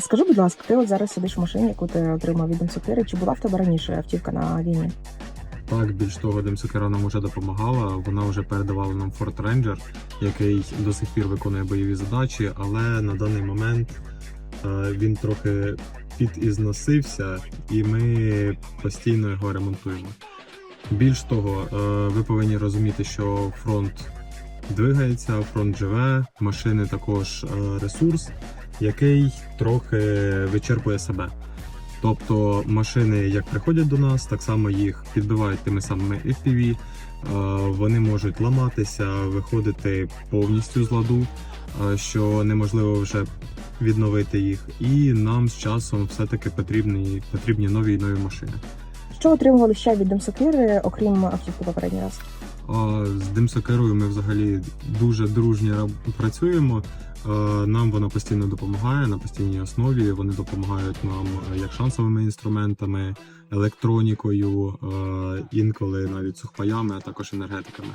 Скажи, будь ласка, ти от зараз сидиш в машині, яку ти отримав від М4, Чи була в тебе раніше автівка на війні? Так, більш того, Демсокера нам вже допомагала. Вона вже передавала нам Ford Ranger, який до сих пір виконує бойові задачі, але на даний момент е, він трохи підізносився, і ми постійно його ремонтуємо. Більш того, е, ви повинні розуміти, що фронт двигається, фронт живе, машини також е, ресурс, який трохи вичерпує себе. Тобто машини, як приходять до нас, так само їх підбивають тими самими FPV, е, вони можуть ламатися, виходити повністю з ладу, е, що неможливо вже відновити їх. І нам з часом все-таки потрібні, потрібні нові і нові машини. Що отримували ще від М4, окрім автівки попередній раз? А з Димсокерою ми взагалі дуже дружньо раб- працюємо. Е, Нам вона постійно допомагає на постійній основі. Вони допомагають нам е, як шансовими інструментами, електронікою, е, інколи навіть сухпаями, а також енергетиками.